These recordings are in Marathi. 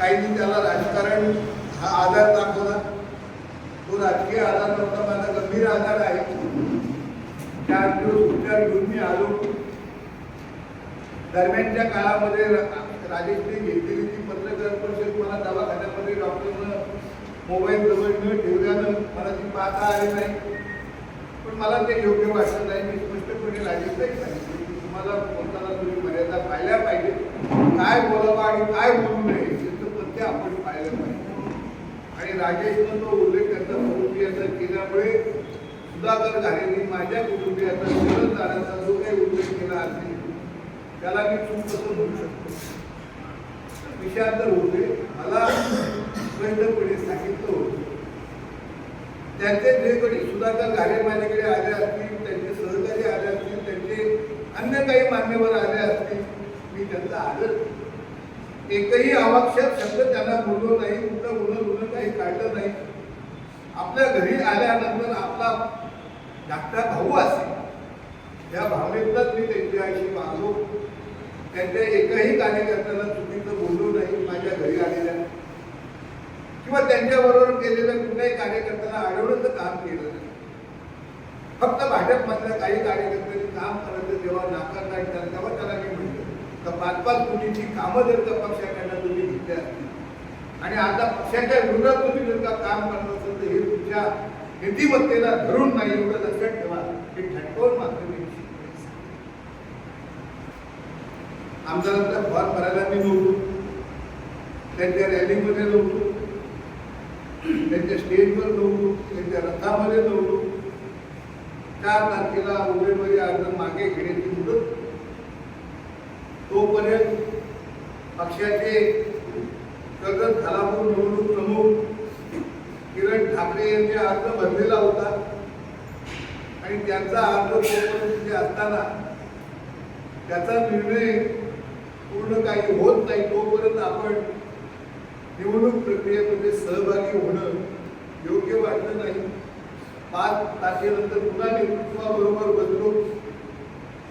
काहींनी त्याला राजकारण हा आधार दाखवला. तो राजकीय आधार नव्हता माझा गंभीर आधार आहे. त्या दिवस उपचार घेऊन मी आलो. दरम्यानच्या काळामध्ये रा- राजेशने घेतलेली ती पत्रकार परिषद मला दवाखान्यामध्ये डॉक्टरनं मोबाईल जवळ न ठेवल्यानं मला ती पाहता आली नाही. पण मला ते योग्य वाटत नाही. मी स्पष्टपणे राजेशलाही सांगितले की तुम्हाला बोलताना तुम्ही मर्यादा पाहिल्या पाहिजे काय बोलावं आणि काय बोलू नये? याचं आपण पाहिलं पाहिजे. आणि राजेशनं तो उल्लेख त्यांचा कुटुंबियाचा केल्यामुळे सुधाकर घालेंनी माझ्या कुटुंबियाचा कुटुंबियांचा जाण्याचा जो काही उल्लेख केला असेल त्याला मी चूक कसं म्हणू शकतो. विषयांतर होते मला स्पष्टपणे सांगितलं होतं. त्यांचे जे कोणी सुधाकर घाले माझ्याकडे आले असतील त्यांचे सहकारी आले असतील त्यांचे अन्य काही मान्यवर आले असतील मी त्यांचा आदर एकही अवाक्षर शब्द त्यांना बोललो नाही कुठलं गुन्हा गुन्हा काही काढलं नाही. आपल्या घरी आल्यानंतर आपला धाकटा भाऊ असेल या भावनेतच मी त्यांच्याशी मागलो त्यांच्या एकही कार्यकर्त्याला चुकीचं बोललो नाही माझ्या घरी आलेल्या. किंवा त्यांच्याबरोबर केलेल्या कुठल्याही कार्यकर्त्याला अडवण्याचं काम केलं नाही. फक्त भाजपमधल्या काही कार्यकर्त्यांनी काम करायचं जेव्हा नाकारणार त्याला तेव्हा त्याला मी तर पाच पाच कोटीची कामं जर का पक्षाकडनं तुम्ही घेतली असतील. आणि आता पक्षाच्या विरोधात तुम्ही जर का काम करत असेल तर हे तुमच्या नीतिमत्तेला धरून नाही एवढं लक्षात ठेवा. हे ठटकवून मात्र मी निश्चितपणे सांगेन. आमदारांचा फॉर्म भरायला मी नव्हतो. त्यांच्या रॅलीमध्ये नव्हतो. त्यांच्या स्टेजवर नव्हतो. त्यांच्या रथामध्ये नव्हतो. चार तारखेला उमेदवारी अर्ज मागे घेण्याची मुदत तोपर्यंत पक्षाचे प्रगत खालापूर निवडणूक प्रमुख किरण ठाकरे यांनी अर्ज भरलेला होता. आणि त्यांचा अर्ज तोपर्यंत तिथे असताना त्याचा निर्णय पूर्ण काही होत नाही तोपर्यंत आपण निवडणूक प्रक्रियेमध्ये सहभागी होणं योग्य वाटलं नाही. पाच तारखेनंतर पुन्हा नेतृत्वाबरोबर बदलून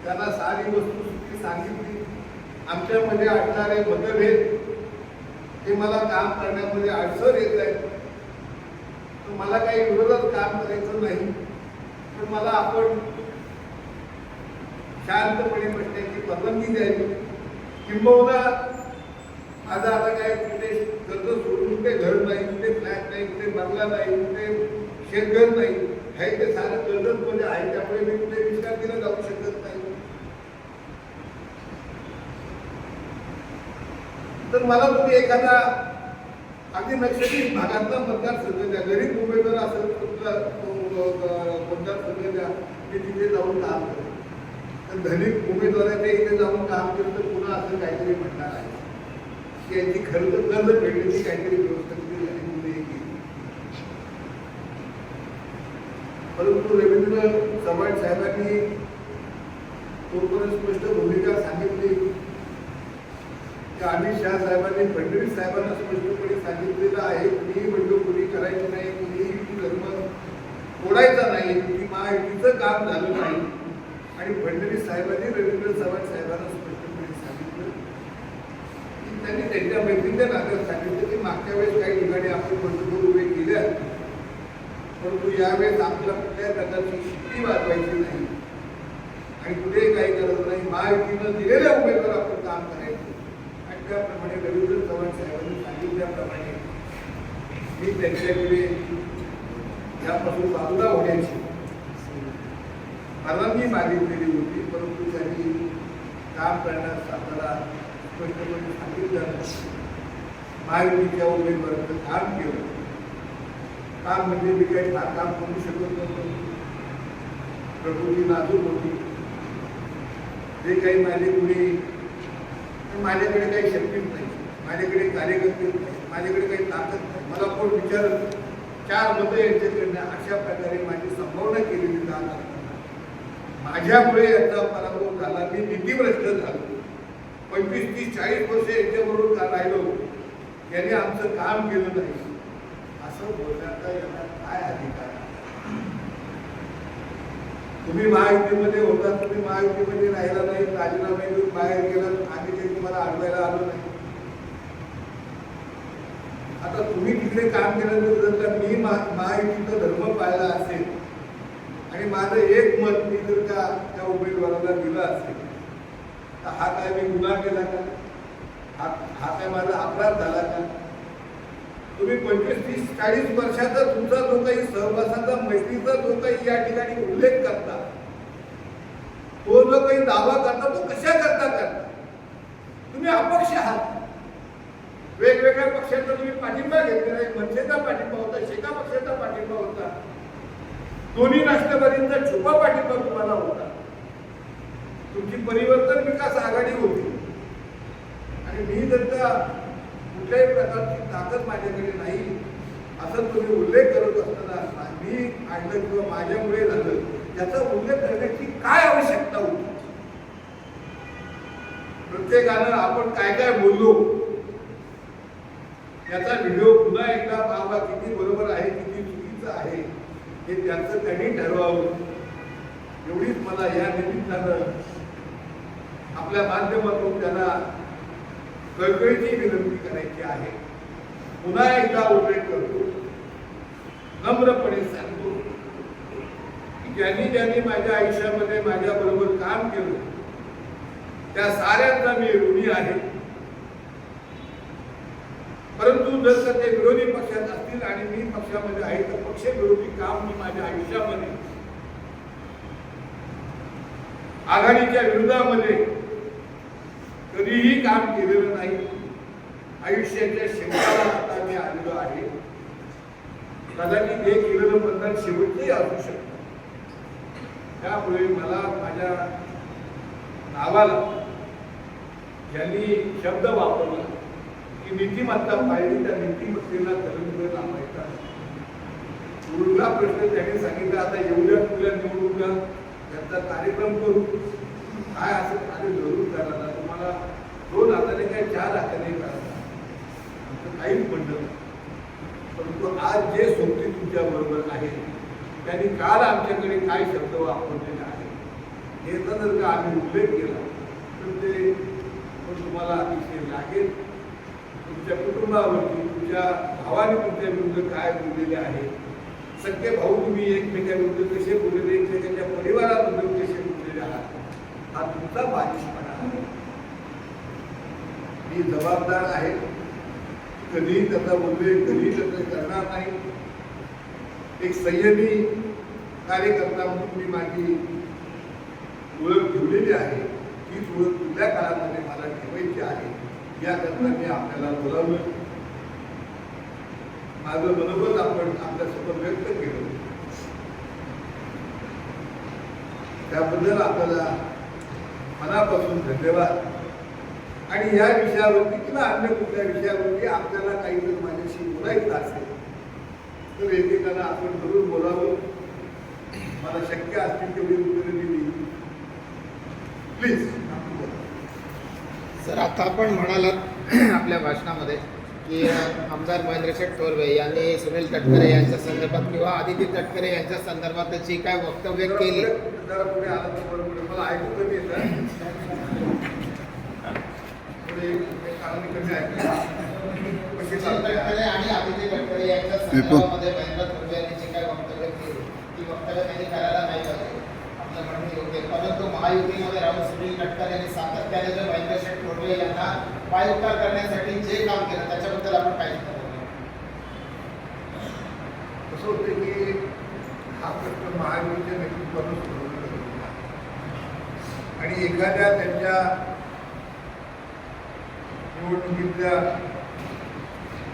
त्यांना सारी वस्तुस्थिती सांगितली. आमच्यामध्ये असणारे मतभेद हे मला काम करण्यामध्ये अडचण येत आहे. तर मला काही विरोधात काम करायचं नाही. पण मला आपण शांतपणे बसण्याची पसंती द्यावी. किंबहुना माझा आता काय कुठे कर्ज सोडून कुठे घर नाही कुठे फ्लॅट नाही कुठे बंगला नाही कुठे शेतघर नाही हे ते सारं कर्जच म्हणजे आहे. त्यामुळे मी कुठे विश्रांतीला जाऊ शकत नाही तर मला तुम्ही एखादा अगदी नक्षत्रित भागातला मतदारसंघ द्या. गरीब उमेदवार असेल तुमचा मतदारसंघ द्या मी तिथे जाऊन काम करेन तर धनिक उमेदवाराच्या इथे जाऊन काम केलं तर पुन्हा असं काहीतरी म्हणणार आहे. की यांची खर्च कर्ज फेडण्याची काहीतरी व्यवस्था तिथे झाली मुले केली परंतु रवींद्र चव्हाण साहेबांनी तोपर्यंत स्पष्ट भूमिका की अमित साहेबांनी फडणवीस साहेबांना स्पष्टपणे सांगितलेलं आहे कुणीही बंडखोरी करायची नाही कुणीही धर्म फोडायचा नाही की महायुतीचं काम झालं नाही. आणि फडणवीस साहेबांनी रवींद्र चव्हाण साहेबांना स्पष्टपणे सांगितलं. की त्यांनी त्यांच्या मैत्रीच्या नात्यात सांगितलं की मागच्या वेळेस काही ठिकाणी आपण बंडखोर उभे केल्या परंतु यावेळेस आपल्याला कुठल्या प्रकारची शिट्टी वाजवायची नाही. आणि कुठेही काही गरज नाही महायुतीनं दिलेल्या उमेदवार आपण काम करायचं. त्याप्रमाणे रवींद्र चव्हाण साहेबांनी सांगितल्याप्रमाणे मी त्यांच्याकडे यापासून बाजूला होण्याची परवानगी मागितलेली होती परंतु त्यांनी काम करण्यास आपल्याला स्पष्टपणे सांगितलं महायुतीच्या उमेदवाराचं काम केलं. काम म्हणजे मी काही फार काम करू शकत नव्हतो. प्रकृती नाजूक होती. जे काही माझे कुणी माझ्याकडे काही शक्ती नाही. माझ्याकडे कार्यकर्ते नाही. माझ्याकडे काही ताकद नाही. मला कोण विचारत चार मतं यांच्याकडनं अशा प्रकारे माझी संभावना केलेली जात असताना माझ्यामुळे याचा पराभव झाला. मी नीतीभ्रष्ट झालो. पंचवीस तीस चाळीस वर्ष यांच्याबरोबर का राहिलो? यांनी आमचं काम केलं नाही. असं बोलण्याचा यांना काय अधिकार तुम्ही महायुतीमध्ये होता तुम्ही महायुतीमध्ये राहिला नाही राजीनामे देऊन बाहेर गेला आम्ही तुम्हाला अडवायला आलो नाही. आता तुम्ही तिकडे काम केलं जर का मी महायुतीचा धर्म पाळला असेल आणि माझं एक मत मी जर का त्या उमेदवाराला दिलं असेल तर हा काय मी गुन्हा केला का? हा हा काय माझा अपराध झाला का? तुम्ही पंचवीस तीस चाळीस वर्षाचा तुमचा जो काही सहवासाचा मैत्रीचा जो काही या ठिकाणी उल्लेख करता तो जो काही दावा करता तो कशा करता करता? तुम्ही अपक्ष आहात. वेगवेगळ्या पक्षांचा तुम्ही पाठिंबा घेतलेला आहे. मनसेचा पाठिंबा होता शेका पक्षाचा पाठिंबा होता. दोन्ही राष्ट्रवादींचा छुपा पाठिंबा तुम्हाला होता. तुमची परिवर्तन विकास आघाडी होती. आणि मी जर का कुठल्याही प्रकारची ताकद माझ्याकडे नाही असं तुम्ही उल्लेख करत असताना मी आणलं किंवा माझ्यामुळे झालं याचा उल्लेख करण्याची काय आवश्यकता होती? प्रत्येकानं आपण काय काय बोललो याचा व्हिडिओ पुन्हा एकदा पाहावा किती बरोबर आहे किती चुकीचं आहे हे त्यांचं त्यांनी ठरवावं. एवढीच मला या निमित्तानं आपल्या माध्यमातून त्यांना कळकळीची विनंती करायची आहे. पुन्हा एकदा उल्लेख करतो नम्रपणे सांगतो की ज्यांनी ज्यांनी माझ्या आयुष्यामध्ये माझ्या बरोबर काम केलं त्या साऱ्यांचा मी ऋणी आहे. परंतु जर का ते विरोधी पक्षात असतील आणि मी पक्षामध्ये आहे तर पक्ष विरोधी काम मी माझ्या आयुष्यामध्ये आघाडीच्या विरोधामध्ये कधीही काम केलेलं नाही. आयुष्याच्या शेवटाला आता मी आलेलो आहे. कदाचित हे केलेलं बंधन शेवटही असू शकतं. त्यामुळे मला माझ्या नावाला ज्यांनी शब्द वापरला. की नीतिमत्ता पाहिली त्या नीतिमत्तेला कलंक लावायचा उरला प्रश्न त्यांनी सांगितला आता एवढ्या तुला निवडून त्यांचा कार्यक्रम करू. काय असं कार्य जरूर करायला तुम्हाला दोन हाताने काय चार हाताने करायला आमचं काहीच म्हणलं परंतु आज जे सोबती तुमच्या बरोबर आहे त्यांनी काल आमच्याकडे काय शब्द वापरलेले आहेत. याचा जर का आम्ही उल्लेख केला तर ते तुम्हाला अतिशय लागेल. तुमच्या कुटुंबावरती तुमच्या भावाने तुमच्या विरुद्ध काय बोललेले आहे? सगळे भाऊ तुम्ही एकमेकांविरुद्ध कसे बोललेले एकमेकांच्या परिवाराबद्दल कसे बोललेले आहात? हा तुमचा बालिशपणा आहे. मी जबाबदार आहे. कधीही त्याचा बोलले कधीही त्याचा करणार नाही. एक संयमी कार्यकर्ता म्हणून मी माझी ओळख ठेवलेली आहे. तीच ओळख पुढल्या काळामध्ये मला ठेवायची आहे याकरता मी आपल्याला बोलावलं. माझं मनोगत आपण आपल्यासोबत व्यक्त केलं. त्याबद्दल आपल्याला मनापासून धन्यवाद. आणि या विषयावरती किंवा अन्य कुठल्या विषयावरती आपल्याला काही जर माझ्याशी बोलायचं असेल तर एकेकाला आपण जरूर बोलावं. मला शक्य असतील तेवढी उत्तरं दिली. प्लीज सर आता आपण म्हणालात आपल्या भाषणामध्ये की आमदार महेंद्रशेठ थोरवे यांनी सुनील तटकरे यांच्या संदर्भात किंवा आदिती तटकरे यांच्या संदर्भात जी काय वक्तव्य केली? आणि आदिती तटकरे यांच्या संदर्भामध्ये महेंद्र थोरवे यांनी जी काय वक्तव्य केली ती वक्तव्य त्यांनी करायला नाही पाहिजे. आपलं म्हणणं योग्य आहे. परंतु महायुतीमध्ये राहून सुनील तटकरे यांनी सातत्याने जर महेंद्रशेठ थोरवे करण्यासाठी जे काम केलं त्याच्याबद्दल आपण काय चिंता कसं होतं की हा प्रश्न महायुतीच्या नेतृत्वानं सोडवला आणि एखाद्या त्यांच्या निवडणुकीतल्या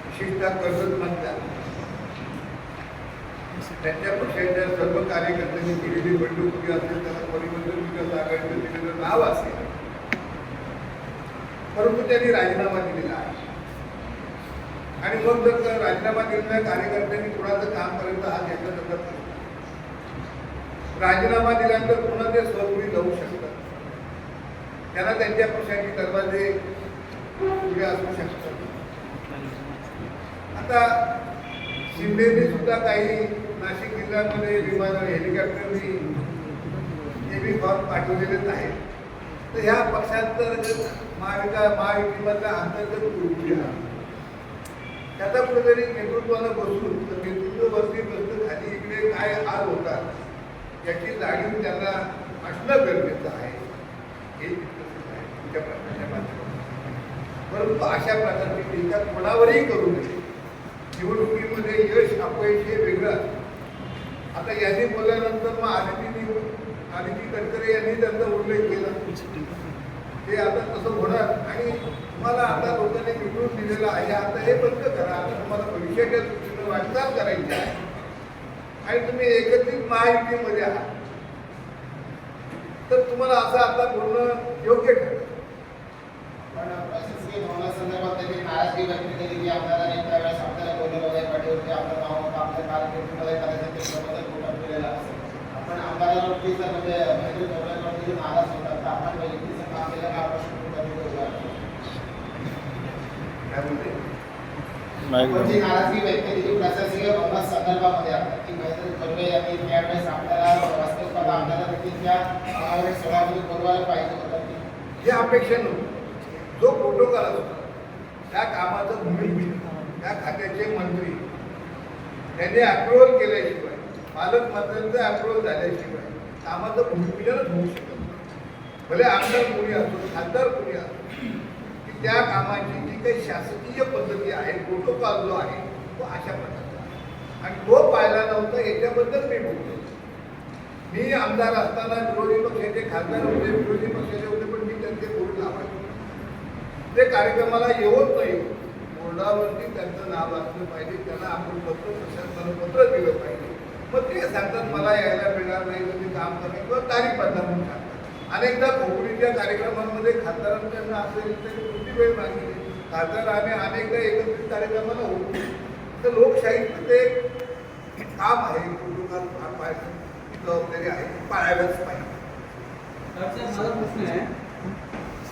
विशेषतः कर्जत मधल्या त्यांच्या पक्षाच्या सर्व कार्यकर्त्यांनी केलेली बंडखोरी असेल त्याला परिवर्तन विकास आघाडीचं दिलेलं नाव असेल. परंतु त्यांनी राजीनामा दिलेला आहे. आणि मग जर राजीनामा दिलेल्या कार्यकर्त्यांनी कुणाचं कामपर्यंत हा घेतला जातात राजीनामा दिल्यानंतर पुन्हा ते स्वरूपी जाऊ शकतात. त्यांना त्यांच्या पक्षाचे दरवाजे उभे असू शकतात. आता शिंदेनी सुद्धा काही नाशिक जिल्ह्यामध्ये विमान हेलिकॉप्टरनी हे बी फॉर्म पाठवलेलेच आहेत. तर ह्या पक्षांतर्गत महाविका महायुतीमधल्या अंतर्गत कृती आहे त्याचा कुठे जरी नेतृत्वानं बसून तर नेतृत्वावरती बसलं खाली इकडे काय हाल होतात याची जाणीव त्यांना असणं गरजेचं आहे. हे आहे तुमच्या प्रश्नाच्या माध्यमातून. परंतु अशा प्रकारची टीका कोणावरही करू नये. निवडणुकीमध्ये यश अपयश हे वेगळं. आता यांनी बोलल्यानंतर मग आदिती आदिती तटकरे यांनी त्यांचा उल्लेख केला. ते आता तसं होणार आणि तुम्हाला आता लोकांनी निवडून दिलेलं आहे. आता हे बंद करा. आता तुम्हाला भविष्याच्या दृष्टीनं वाटचाल करायची आहे. आणि तुम्ही एकत्रित महायुतीमध्ये आहात. तर तुम्हाला असं आता बोलणं योग्य ठरेल. पण प्रशासकीय धोरणासंदर्भात त्यांनी नाराजगी व्यक्त केली की आमदारांनी त्यावेळेस आपल्याला बोलवलं पाठीवरती आपलं नाव होतं आपल्या कारकिर्दीमध्ये करायचं ते प्रबोधन कुठं केलेलं असेल. आपण आमदारांवरती जर म्हणजे हा जी नाराजगी व्यक्त केली प्रशासकीय धोरणा संदर्भामध्ये आता की महेंद्र चौधरी यांनी त्यावेळेस आपल्याला वास्तविक आमदार देखील त्या कामावर सोळामध्ये बोलवायला पाहिजे होतं. की ही अपेक्षा नव्हती. जो प्रोटोकॉल असतो त्या कामाचं भूमिपूजन त्या खात्याचे मंत्री त्यांनी अप्रुव्हल केल्याशिवाय पालकमंत्र्यांचं अप्रुव्हल झाल्याशिवाय कामाचं भूमिपूजनच होऊ शकत भले आमदार कोणी असो खासदार कोणी असो की त्या कामाची जी काही शासकीय पद्धती आहे प्रोटोकॉल जो आहे तो अशा प्रकारचा आहे. आणि तो पाहिला नव्हता याच्याबद्दल मी बोलतो. मी आमदार असताना विरोधी पक्षाचे खासदार होते विरोधी पक्षाचे होते पण मी त्यांचे बोर्ड लावायचो ते कार्यक्रमाला येऊच नाही बोर्डावरती त्यांचं नाव असलं पाहिजे त्यांना आपण पत्र प्रशासनाला पत्र दिलं पाहिजे. मग ते सांगतात मला यायला मिळणार नाही तर मी काम करणे किंवा तारीख बदला म्हणून सांगतात अनेकदा कोकणीच्या कार्यक्रमांमध्ये खासदारांकडनं असेल तर किती वेळ मागली खासदार आम्ही अनेकदा एकत्रित कार्यक्रमाला होतो. तर लोकशाहीचं ते काम आहे कुटुंबात भाग पाहिजे ही जबाबदारी आहे ती पाळायलाच पाहिजे. माझा प्रश्न आहे.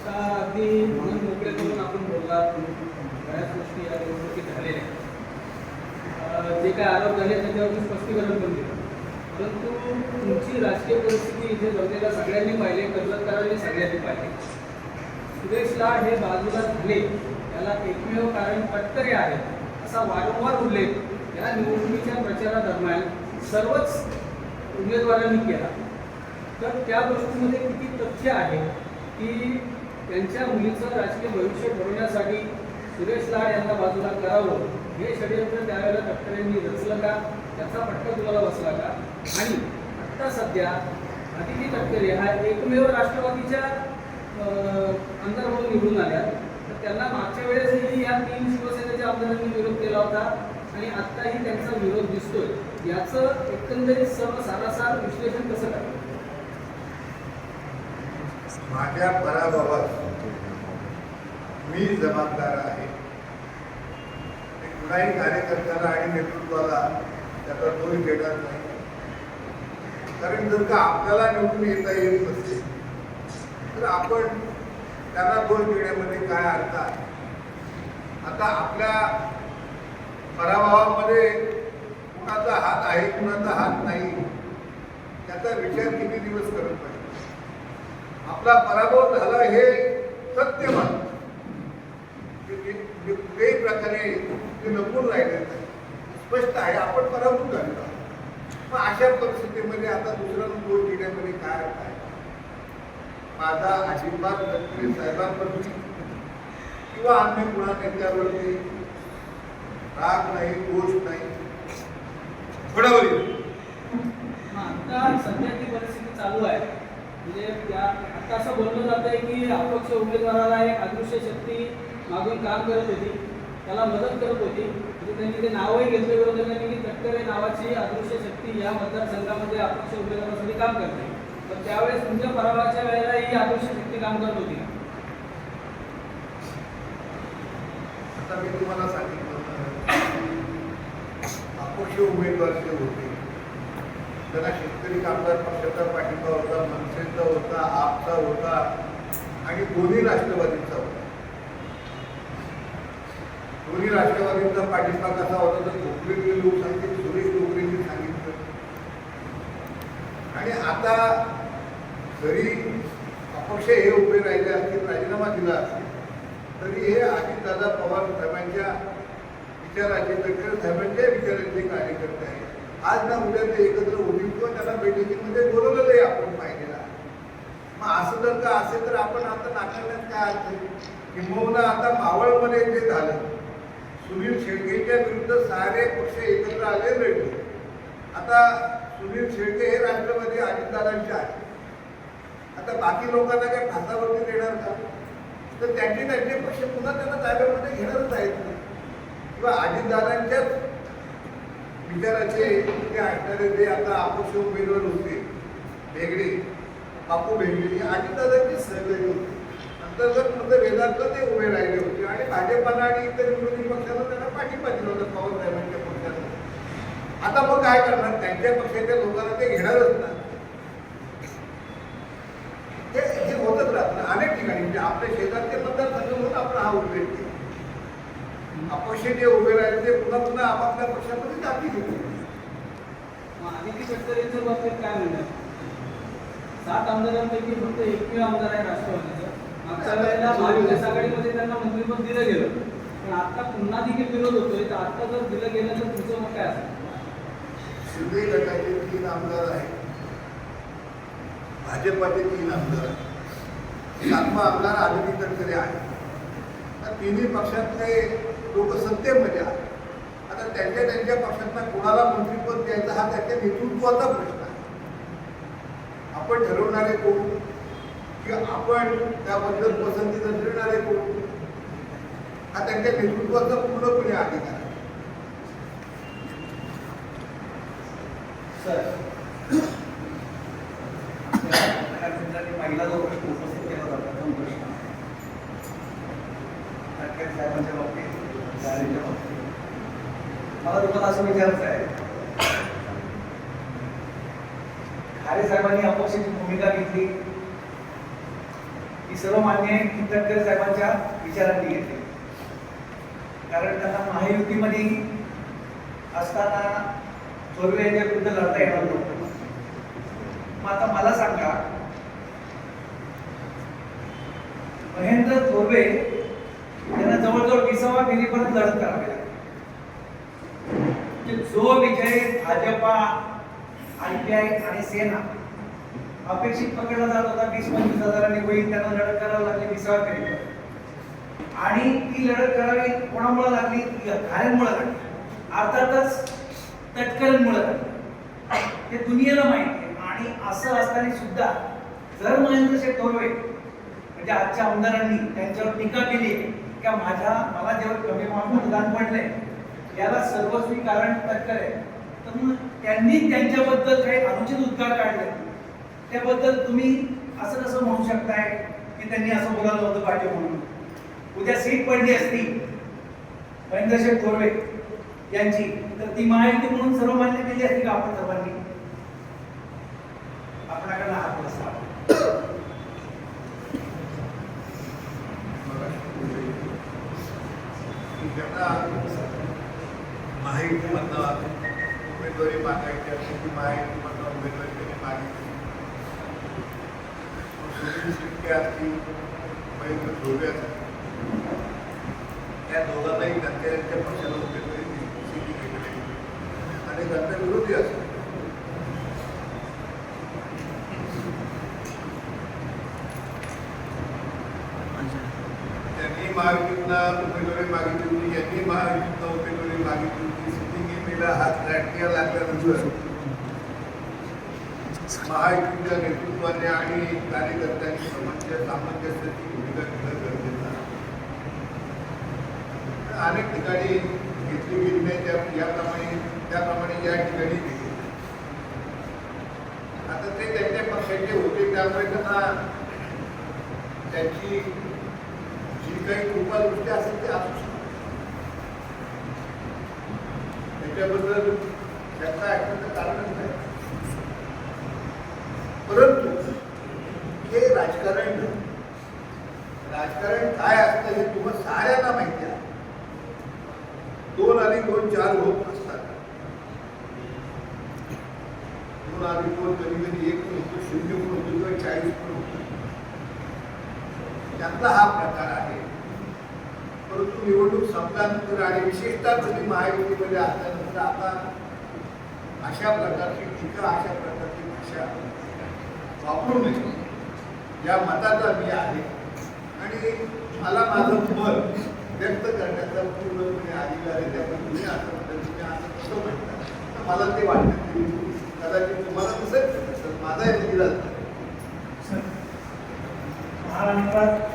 का अगदी म्हणून मोकळे करून आपण बोलला बऱ्याच गोष्टी या निवडणुकीत झालेल्या आहेत. जे काय आरोप झाले त्याच्यावरती स्पष्टीकरण पण दिलं. परंतु तुमची राजकीय परिस्थिती इथे जमलेल्या सगळ्यांनी पाहिले कर्जतकरांनी सगळ्यांनी पाहिले. सुरेशला हे बाजूला झाले याला एकमेव कारण तटकरे आहे असा वारंवार उल्लेख या निवडणुकीच्या प्रचारादरम्यान सर्वच उमेदवारांनी केला. तर त्या गोष्टीमध्ये किती तथ्य आहे की त्यांच्या मुलीचं राजकीय भविष्य ठरवण्यासाठी सुरेश लाड यांना बाजूला करावं? हे षडयंत्र त्यावेळेला तटकरेंनी रचलं का? त्याचा फटका तुम्हाला बसला का? आणि आत्ता सध्या अदिती तटकरे हा एकमेव राष्ट्रवादीच्या अं, आमदार म्हणून निवडून आल्या. तर त्यांना मागच्या वेळेसही या तीन शिवसेनेच्या आमदारांनी विरोध केला होता. आणि आत्ताही त्यांचा विरोध दिसतोय. याचं एकंदरीत सर्व सारासार विश्लेषण कसं करावं? माझ्या पराभवात मी जबाबदार आहे. कुणाही कार्यकर्त्याला आणि नेतृत्वाला त्याचा दोष देणार नाही. कारण जर का आपल्याला निवडून येता येत नसेल तर आपण त्यांना दोष देण्यामध्ये काय अर्थ आहे? आता आपल्या पराभवामध्ये कुणाचा हात आहे कुणाचा हात नाही त्याचा विचार किती दिवस करत पाहिजे? आपला पराभव झाला हे सत्य मानतो. प्रकारे ते लपून राहिले. स्पष्ट आहे आपण पराभूत झालेलो आहोत मग अशा परिस्थितीमध्ये आता दुसऱ्यांना दोष देण्यामध्ये काय अर्थ आहे? माझा अजिबात गडकरी साहेबांवरती किंवा अन्य कुणा नेत्यावरती राग नाही दोष नाही. घडवली आता सध्या ती परिस्थिती चालू आहे म्हणजे त्या आता असं बोललं जात आहे की अपक्ष उमेदवाराला एक अदृश्य शक्ती मागून काम करत होती. त्याला मदत करत होती. म्हणजे त्यांनी ते नावही घेतलं त्यांनी की तटकरे नावाची अदृश्य शक्ती या मतदारसंघामध्ये अपक्ष उमेदवारासाठी काम करते. पण त्यावेळेस तुमच्या पराभवाच्या वेळेला ही अदृश्य शक्ती काम करत होती. आता मी तुम्हाला सांगितलं अपक्ष उमेदवार जे होते त्यांना शेतकरी कामगार पक्षाचा पाठिंबा होता मनसेचा होता आपचा होता आणि दोन्ही राष्ट्रवादीचा होता. दोन्ही राष्ट्रवादीचा पाठिंबा कसा होता तर भोकरेचे लोक सांगितले सुरेश डोकरेंनी सांगितलं. आणि आता जरी अपक्ष हे उभे राहिले असतील राजीनामा दिला असेल तरी हे अजितदादा पवार साहेबांच्या विचाराचे दक्षिण साहेबांच्या विचारांचे कार्यकर्ते आहेत. आज ना उद्या ते एकत्र होतील किंवा त्यांना बैठकीमध्ये बोलवलेलं आहे आपण पाहिजेला मग असं जर का असेल तर आपण आता नाकारण्यात काय अर्थ किंबहुना आता मावळमध्ये जे झालं. सुनील शेळकेच्या विरुद्ध सारे पक्ष एकत्र आले लढले. आता सुनील शेळके हे राष्ट्रवादी अजितदादांचे आहे आता बाकी लोकांना काय फासावरती देणार का? तर त्यांचे त्यांचे पक्ष पुन्हा त्यांना ताब्यामध्ये घेणारच आहेत. किंवा अजितदादांच्याच विचाराचे ते असणारे जे आता अपक्ष उमेदवार होते वेगळे बापू भेगडे हे अजितदादांचे सहकारी होते. अंतर्गत मध्ये वेदांत ते उभे राहिले होते. आणि भाजपला आणि इतर विरोधी पक्षाला त्यांना पाठिंबा दिला होता पवार साहेबांच्या पक्षाला. आता मग काय करणार? त्यांच्या पक्षाच्या लोकांना ते घेणारच ना हे हे होतच राहतं अनेक ठिकाणी म्हणजे आपल्या शेजारचे मतदारसंघ म्हणून आपण हा उल्लेख केला अपक्ष जे उभे राहिले ते पुन्हा पुन्हा आपापल्या पक्षामध्ये जाती घेतली मग आदिती तटकरेंच्या बाबतीत काय म्हणणार सात आमदारांपैकी फक्त एकमेव आमदार आहे राष्ट्रवादीचा. मागच्या वेळेला महाविकास आघाडीमध्ये त्यांना मंत्रिपद दिलं गेलं. पण आता पुन्हा देखील विरोध होतोय. तर आता जर दिलं गेलं तर तुमचं मग काय असेल? शिंदे गटाचे तीन आमदार आहेत. भाजपाचे तीन आमदार आहेत. सातवा आमदार आदिती तटकरे आहे तर तिन्ही पक्षातले लोक सत्तेमध्ये आहेत. आता त्यांच्या त्यांच्या पक्षातला कोणाला मंत्रिपद द्यायचं हा त्यांच्या नेतृत्वाचा प्रश्न आहे. आपण ठरवणारे कोण? किंवा आपण त्याबद्दल पसंती निर्णय कोण? हा त्यांच्या नेतृत्वाचा पूर्णपणे अधिकार आहे. पहिला जो प्रश्न उपस्थित केला जातो प्रथम प्रश्न. साहेबांच्या बाबतीत गाडीच्या बाबतीत. मला तुम्हाला असं विचारायचं आहे. खारे साहेबांनी अपक्षाची भूमिका घेतली. ही सर्व मान्य आहे साहेबांच्या विचारांनी घेतले. कारण त्यांना महायुतीमध्ये असताना थोरवे यांच्या विरुद्ध लढता येणार नव्हतं मग आता मला सांगा महेंद्र थोरवे यांना जवळजवळ विसावा फेरीपर्यंत लढत करावी लागली. म्हणजे जो विजय भाजपा आय पी आय आणि सेना अपेक्षित पकडला जात होता वीस पंचवीस हजारांनी होईल त्यांना लढत करावी लागली विसाव्या फेरीपर्यंत आणि ती लढत करावी कोणामुळे लागली? घाऱ्यांमुळे लागली. अर्थातच तटकऱ्यांमुळे लागली. ते दुनियेला माहिती आहे. आणि असं असताना सुद्धा जर महेंद्र शेठ थोरवे म्हणजे आजच्या आमदारांनी त्यांच्यावर टीका केली आहे की माझ्या मला जेव्हा कमी मागून मतदान पडलंय याला सर्वस्वी कारण तटकर आहे तर मग त्यांनी त्यांच्याबद्दल काही अनुचित उद्गार काढले. त्याबद्दल तुम्ही असं कसं म्हणू शकताय की त्यांनी असं बोलायला नव्हतं पाहिजे म्हणून? उद्या सीट पडली असती महेंद्रशेठ थोरवे यांची तर ती माहिती म्हणून सर्व मान्य केली असती का आपण सर्वांनी? आपणाकडनं हात बसला माहिती म्हणणं उमेदवारी मागायची असेल ती माहितीमधनं उमेदवारी त्यांनी मागितली. सुनील शिर्के असतील महेंद्र धोबे असतील त्या दोघांनाही त्यांच्या पक्षाला उमेदवारी दिली आणि त्यांच्या विरोधी असतो त्यांनी महायुतीतनं उमेदवारी मागितली होती यांनी महायुतीतनं उमेदवारी मागितली होती सिटिंग एमएला हात राजकीय लागल्यानंतर महायुतीच्या नेतृत्वाने आणि कार्यकर्त्यांनी सामंजस्य सामंजस्याची भूमिका घेणं गरजेचं आहे अनेक ठिकाणी घेतली गेली नाही त्या याप्रमाणे त्याप्रमाणे या ठिकाणी घेतली आता ते त्यांच्या पक्षाचे होते त्यामुळे त्यांना त्यांची जी काही कृपादृष्टी असेल ते असू शकते त्याच्याबद्दल त्यांचा ऐकण्याचं कारणच नाही परंतु हे राजकारण राजकारण काय असतं हे तुम्हाला साऱ्यांना माहिती आहे दोन आणि दोन चार होत असतात दोन आणि कधी कधी एक पण होतो शून्य पण होतो किंवा चाळीस पण होतो. त्यातला हा प्रकार आहे. परंतु निवडणूक संपल्यानंतर आणि विशेषतः तुम्ही महायुतीमध्ये असल्यानंतर आता अशा प्रकारची टीका अशा प्रकारची भाषा वापरू नये. या मताचा मी आहे. आणि मला माझं मत व्यक्त करण्याचा पूर्णपणे अधिकार आहे. त्यामुळे तुम्ही असं म्हणतात तुम्ही असं कसं म्हणतात तर मला ते वाटतं की कदाचित तुम्हाला नसेल तर माझा एक दिला महाराष्ट्रात